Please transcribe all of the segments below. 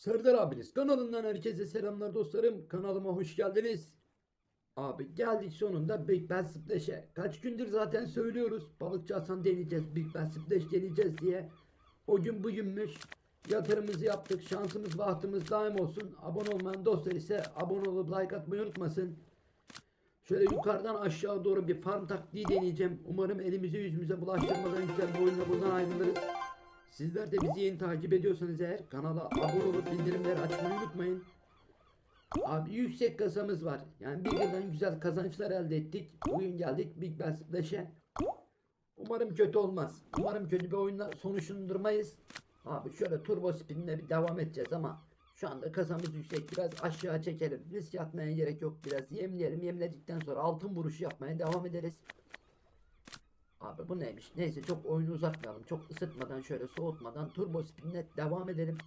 Serdar abiniz kanalından herkese selamlar dostlarım. Kanalıma hoş geldiniz. Abi geldik sonunda Big Ben Splash'e. Kaç gündür zaten söylüyoruz. Balıkçı Hasan deneyeceğiz. Big Ben Splash deneyeceğiz diye. O gün bugünmüş. Yatırımımızı yaptık. Şansımız bahtımız daim olsun. Abone olmayan dostlar ise abone olup like atmayı unutmasın. Şöyle yukarıdan aşağı doğru bir farm taktiği deneyeceğim. Umarım elimizi yüzümüze bulaştırmadan güzel bir oyunla buradan ayrılırız. Sizler de bizi yeni takip ediyorsanız eğer kanala abone olup bildirimleri açmayı unutmayın. Abi yüksek kasamız var. Yani bir yıldan güzel kazançlar elde ettik. Bugün geldik Big Ben Splash'e. Umarım kötü olmaz. Umarım kötü bir oyunla sonuçlandırmayız. Abi şöyle turbo spinle bir devam edeceğiz ama şu anda kasamız yüksek. Biraz aşağı çekelim. Risk atmaya gerek yok. Biraz yemleyelim. Yemledikten sonra altın vuruşu yapmaya devam ederiz. Abi bu neymiş? Neyse çok oyunu uzatmayalım. Çok ısıtmadan şöyle soğutmadan turbo spinle devam edelim.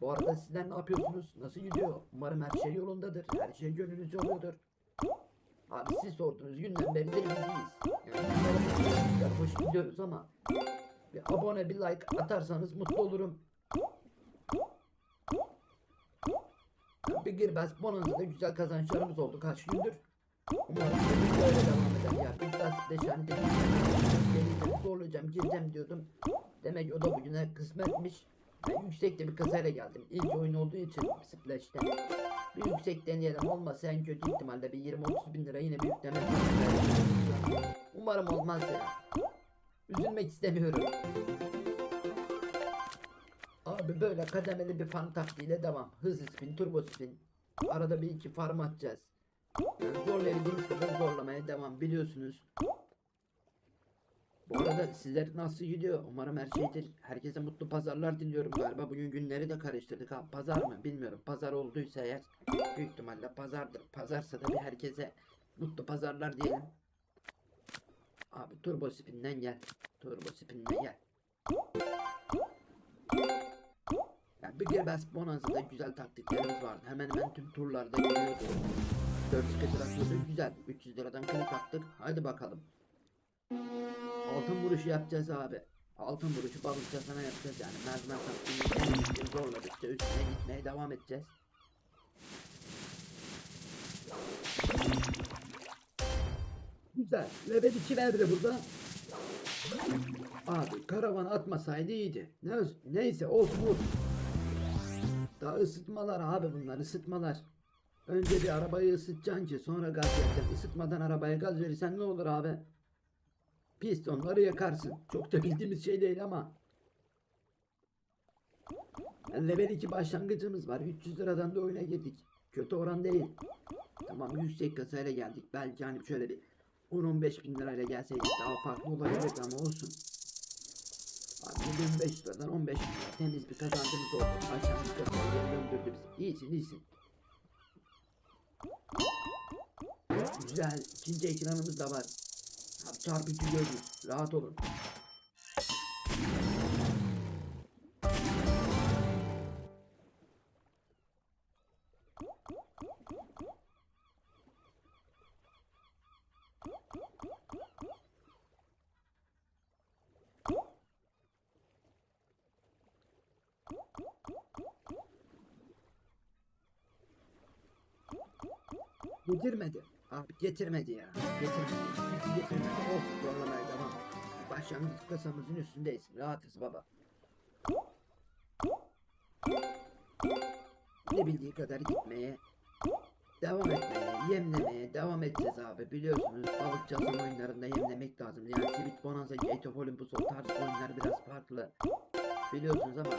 Bu arada sizler ne yapıyorsunuz? Nasıl gidiyor? Umarım her şey yolundadır. Her şey gönlünüzce oluyordur. Abi siz sordunuz günden beridir bizdeyiz. Yani güzel, hoş gidiyoruz ama bir abone bir like atarsanız mutlu olurum. Bir girbaz bonanza da güzel kazançlarımız oldu kaç gündür. Umarım daha deşen deneyeceğim, zorlayacağım, gireceğim diyordum. Demek o da bugüne kısmetmiş. Ben yüksekte bir kazayla geldim. İlk oyun olduğu için Splash'te. Bir yüksek deneyelim. Olmazsa en kötü ihtimalle bir 20-30 bin lira yine bir yükleme. Umarım olmaz ya. Üzülmek istemiyorum. Abi böyle kademeli bir farm taktiğiyle devam. Hız spin, turbo spin. Arada bir iki farm atacağız. Yani zorlayabildiğimiz kadar zorlamaya devam biliyorsunuz. Bu arada sizler nasıl gidiyor? Umarım her şeydir. Herkese mutlu pazarlar diliyorum galiba. Bugün günleri de karıştırdık ha. Pazar mı? Bilmiyorum. Pazar olduysa eğer büyük ihtimalle pazardır. Pazarsa da bir herkese mutlu pazarlar diyelim. Abi turbo spinden gel. Turbo spinden gel. Ya bir Gerbest Bonanza'da güzel taktiklerimiz vardı. Hemen hemen tüm turlarda geliyordu. 4 skate atıyordu. Güzel. 300 liradan klik attık. Hadi bakalım. Altın vuruşu yapacağız abi. Altın vuruşu balıkça sana yapacağız yani. Merdiven taktiğini zorladıkça üstüne gitmeye devam edeceğiz. Güzel. Level 2 verdi burada. Abi karavan atmasaydı iyiydi. Ne, neyse olsun olsun. Daha ısıtmalar abi bunlar ısıtmalar. Önce bir arabayı ısıtacaksın ki sonra gaz vereceksin. Isıtmadan arabaya gaz verirsen ne olur abi? Pistonları yakarsın. Çok da bildiğimiz şey değil ama. Level 2 başlangıcımız var. 300 liradan da oyuna girdik. Kötü oran değil. Tamam yüksek kasayla geldik. Belki hani şöyle bir 10-15 bin lirayla gelseydik daha farklı olabilirdi ama olsun. Abi 25 liradan 15 bin lira temiz bir kazancımız oldu. Başlangıç kasayı geri döndürdü bizi. İyisin iyisin. Güzel. ikinci ekranımız da var. Çarpıcı görürüz. Rahat olun. Getirmedi. Abi getirmedi ya. Getirmedi. Hiç getirmedi. Of zorlamaya devam. Başlangıç kasamızın üstündeyiz. Rahatız baba. Ne bildiği kadar gitmeye devam etmeye, yemlemeye devam edeceğiz abi. Biliyorsunuz balıkçı aslan oyunlarında yemlemek lazım. Yani Sweet Bonanza, Gate of Olympus o tarz oyunlar biraz farklı. Biliyorsunuz ama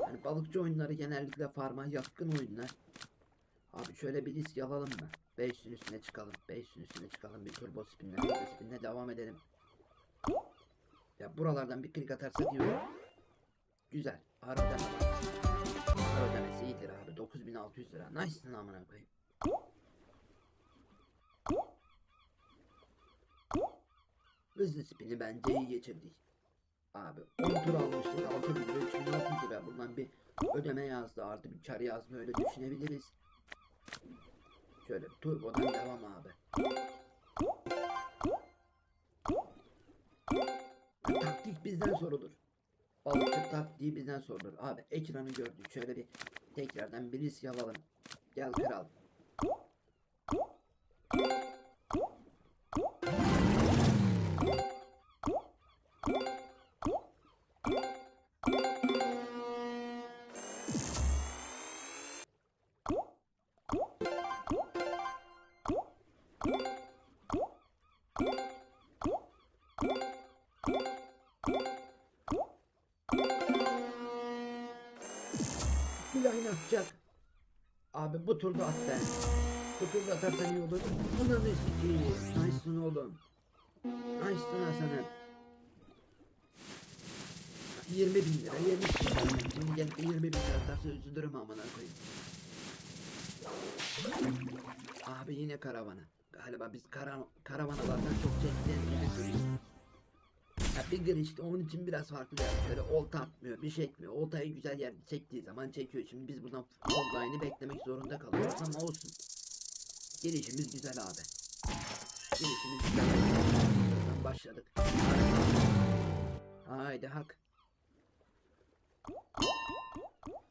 yani balıkçı oyunları genellikle farma yatkın oyunlar. Abi şöyle bir risk alalım mı? 5'in üstüne çıkalım. 5'in üstüne çıkalım. Bir turbo spinle, turbo spinle devam edelim. Ya buralardan bir klik atarsak iyi olur. Güzel. Ara ödeme var. Ara ödemesi iyidir abi. 9600 lira. Nice amına koyayım. Hızlı spini bence iyi geçirdik. Abi 10 tur almıştık. 6 bin lira 3600 lira. Bundan bir ödeme yazdı. Artı bir kar yazma öyle düşünebiliriz. Şöyle turbodan devam abi. Taktik bizden sorulur. Balıkçı taktiği bizden sorulur. Abi ekranı gördük. Şöyle bir Tekrardan bir risk alalım. Gel kral. Line atacak. Abi bu turda at be. Bu turda atarsan iyi olur. Ananı sikeyim. Nice'sın oğlum. Nice'sın Hasan'ım. 20 bin lira yemiş. Şimdi gelip de 20 bin lira atarsa üzülürüm amına koyayım. Abi yine karavana. Galiba biz kara, karavanalardan çok çektiğimiz gibi duruyor. Ya Bigger işte onun için biraz farklı yani. Şöyle olta atmıyor, bir şey etmiyor. Oltayı güzel yerde çektiği zaman çekiyor. Şimdi biz buradan full line'ı beklemek zorunda kalıyoruz ama olsun. Gelişimiz güzel abi. Gelişimiz güzel. Başladık. Haydi hak.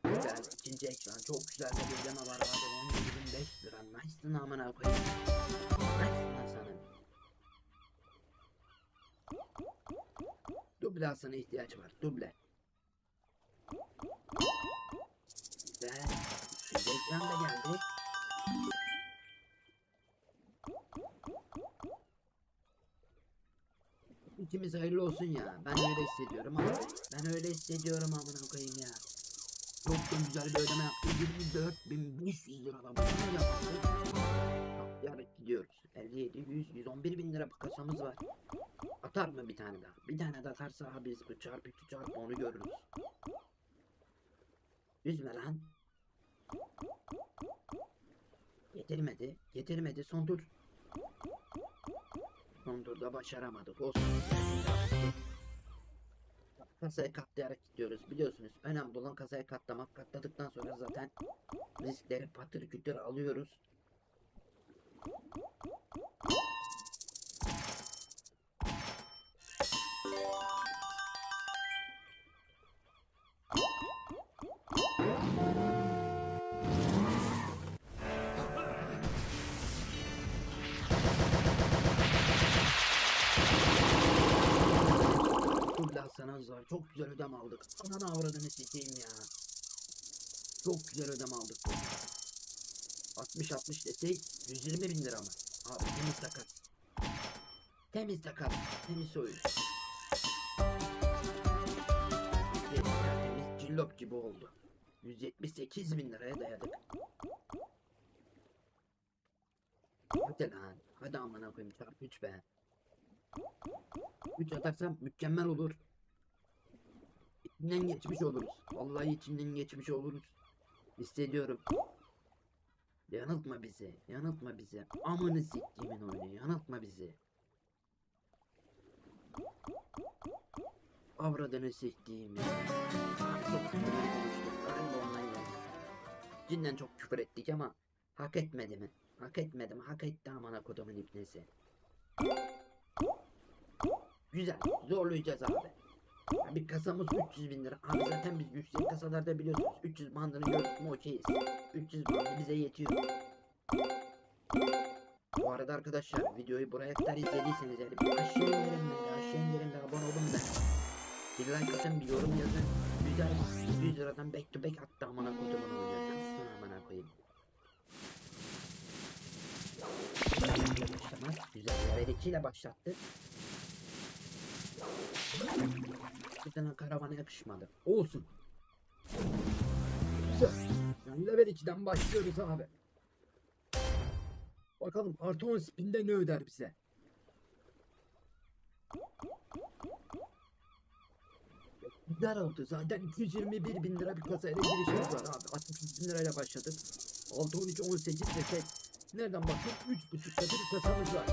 Güzel. ikinci ekran. Çok güzel bir ödeme var abi. 17.500 lira. Nice'ın amına koyayım. Nice'ın Hasan'ım. Duble Hasan'a ihtiyaç var. Duble. Güzel. Şimdi da geldi. İkimiz hayırlı olsun ya. Ben öyle hissediyorum abi. Ben öyle hissediyorum amına koyayım ya. Çok da güzel bir ödeme yaptı. 24.500 lira da bunu yaptı. Yarak gidiyoruz. 57, 100, 111 bin lira kasamız var. Atar mı bir tane daha? Bir tane daha atarsa biz bu çarpı 2 çarpı onu görürüz. Üzme lan. Getirmedi. Getirmedi. Son tur. Son turda başaramadık. Olsun. Kasaya katlayarak gidiyoruz. Biliyorsunuz önemli olan kasaya katlamak. Katladıktan sonra zaten riskleri patır kütür alıyoruz. Çok güzel ödem aldık. Ananı avradını sikeyim ya. Çok güzel ödem aldık. 60-60 desek 120 bin lira mı? Abi temiz takas. Temiz takas. Temiz oyun. Temiz cillop gibi oldu. 178 bin liraya dayadık. Hadi lan. Hadi amına koyayım çarpı 3 be. 3 atarsam mükemmel olur. İçinden geçmiş oluruz. Vallahi içinden geçmiş oluruz. Hissediyorum. Yanıltma bizi. Yanıltma bizi. Amını siktiğimin oyunu. Yanıltma bizi. Avradını siktiğim ya. Çok küfür konuştuk. Galiba ondan yani. Cidden çok küfür ettik ama hak etmedi mi? Hak etmedi mi? Hak etti amına kodumun ipnesi. Güzel. Zorlayacağız abi. Bir kasamız 300 bin lira. Abi zaten biz yüksek kasalarda biliyorsunuz 300 bandını gördük mü okeyiz. 300 bandı bize yetiyor. Bu arada arkadaşlar videoyu buraya kadar izlediyseniz yani bir aşağı indirin beni aşağı indirin ve abone olun ben. Bir like atın bir yorum yazın. Güzel 100 liradan back to back attı amına kodumun oyunu. Kızsın amına koyayım. Güzel verekiyle başlattı. Tane karavana yakışmadı. Olsun. Güzel. Yani level 2'den başlıyoruz abi. Bakalım artı 10 spinde ne öder bize? Güzel oldu zaten 221 bin lira bir kasayla girişimiz var abi 63 bin lirayla başladık 6 12 18 desek nereden baksak 3.5 katı bir kasamız var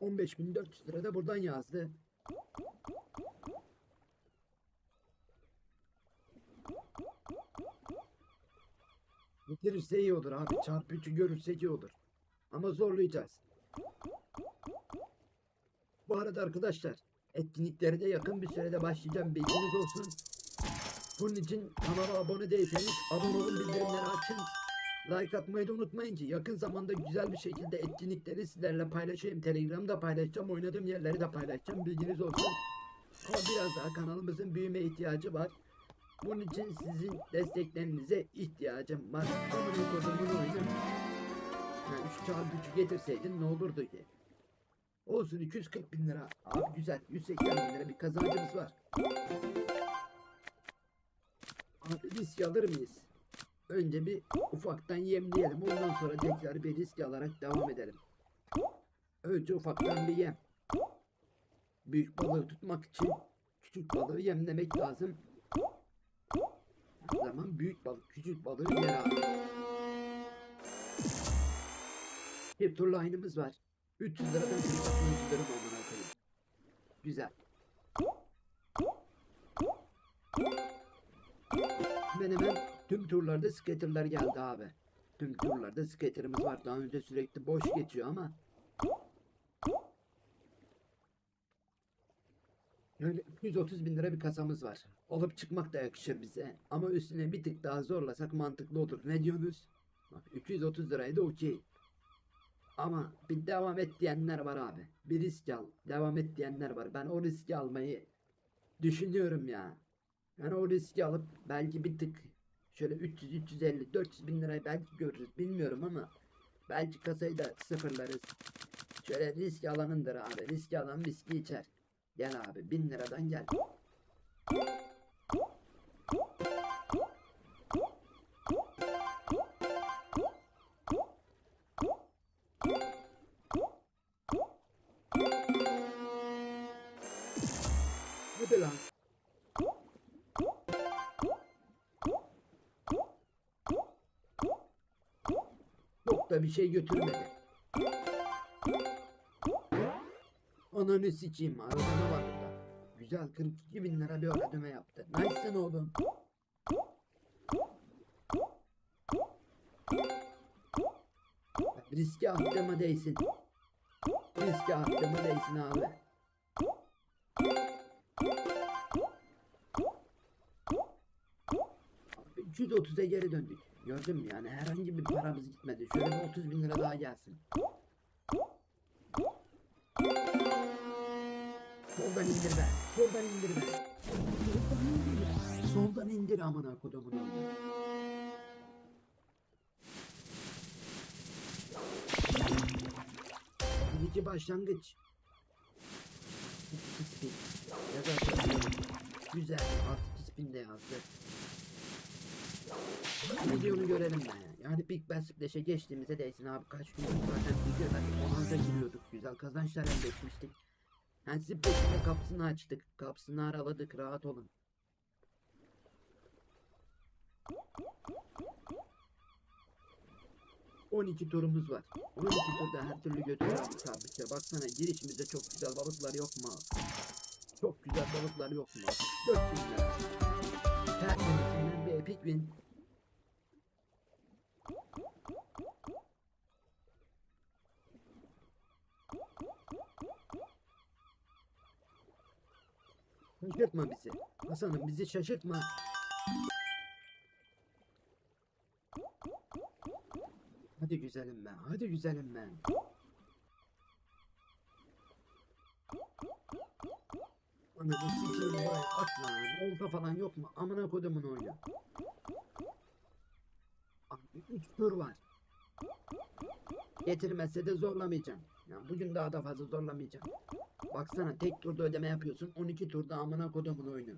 15.400 lira da buradan yazdı Bitirirse iyi olur abi. Çarpı 3'ü görürsek iyi olur. Ama zorlayacağız. Bu arada arkadaşlar etkinliklere de yakın bir sürede başlayacağım. Bilginiz olsun. Bunun için kanala abone değilseniz abone olun bildirimleri açın. Like atmayı da unutmayın ki yakın zamanda güzel bir şekilde etkinlikleri sizlerle paylaşayım. Telegram'da paylaşacağım, oynadığım yerleri de paylaşacağım. Bilginiz olsun. Ama biraz daha kanalımızın büyüme ihtiyacı var. Bunun için sizin desteklerinize ihtiyacım var. Amına kodumun oyunu. Yani şu çarpı gücü getirseydin ne olurdu ki? Olsun 240 bin lira. Abi güzel. 180 bin lira bir kazancımız var. Abi risk alır mıyız? Önce bir ufaktan yemleyelim. Ondan sonra tekrar bir risk alarak devam edelim. Önce ufaktan bir yem. Büyük balığı tutmak için küçük balığı yemlemek lazım. O zaman büyük balık küçük balığı yer abi. Bir turlu aynımız var. 300 liradan seni satın tutarım amına koyayım. Güzel. Hemen hemen tüm turlarda skaterlar geldi abi. Tüm turlarda skaterimiz var. Daha önce sürekli boş geçiyor ama. Yani 130 bin lira bir kasamız var. Olup çıkmak da yakışır bize. Ama üstüne bir tık daha zorlasak mantıklı olur. Ne diyorsunuz? Bak 230 liraydı okey. Ama bir devam et diyenler var abi. Bir risk al. Devam et diyenler var. Ben o riski almayı düşünüyorum ya. Yani o riski alıp belki bir tık şöyle 300, 350, 400 bin lirayı belki görürüz. Bilmiyorum ama belki kasayı da sıfırlarız. Şöyle risk alanındır abi. Risk alan viski içer. Gel abi 1000 liradan gel. Hadi lan. Çok da bir şey götürmedi. Ananı sikeyim arada ne var burada? Güzel 42 bin lira bir ödeme yaptı. Nice'sın oğlum. Riske attığıma değsin. Riske attığıma değsin abi. Abi 330'a geri döndük. Gördün mü yani herhangi bir paramız gitmedi. Şöyle bir 30 bin lira daha gelsin. Soldan indir be. Soldan indir be. Soldan indir. Soldan indir amına kodumun oğlu. İki başlangıç. İki spin. Yazar. Güzel. Artık spin de yazdı. Videonu görelim ben ya. Yani Big Ben Splash'e geçtiğimizde değsin abi kaç gün zaten videoda onanca giriyorduk. Güzel kazançlar elde etmiştik. Yani Splash'in de kapısını açtık. Kapısını araladık rahat olun. ...12 turumuz var. 12 turda her türlü götürüyoruz sabitçe. Baksana girişimizde çok güzel balıklar yok mu? Çok güzel balıklar yok mu? 400 lira. Tertemizden bir epic win. Şaşırtma bizi. Hasan'ım bizi şaşırtma. Hadi güzelim ben. Hadi güzelim ben. Ananı sikeyim vay at lan. Olta falan yok mu? Amına kodumun oyunu. Abi 3 tur var. Getirmezse de zorlamayacağım. Yani bugün daha da fazla zorlamayacağım. Baksana tek turda ödeme yapıyorsun. 12 turda amına kodumun oyunu.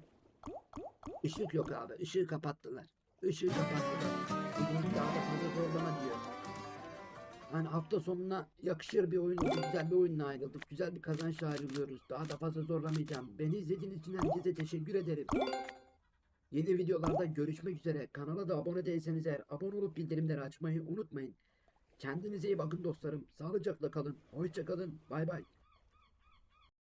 Işık yok abi. Işığı kapattılar. Işığı kapattılar. Bugün daha da fazla zorlama diyor. Yani hafta sonuna yakışır bir oyun. Güzel bir oyunla ayrıldık. Güzel bir kazançla ayrılıyoruz. Daha da fazla zorlamayacağım. Beni izlediğiniz için herkese teşekkür ederim. Yeni videolarda görüşmek üzere. Kanala da abone değilseniz eğer abone olup bildirimleri açmayı unutmayın. Kendinize iyi bakın dostlarım. Sağlıcakla kalın. Hoşça kalın. Bay bay.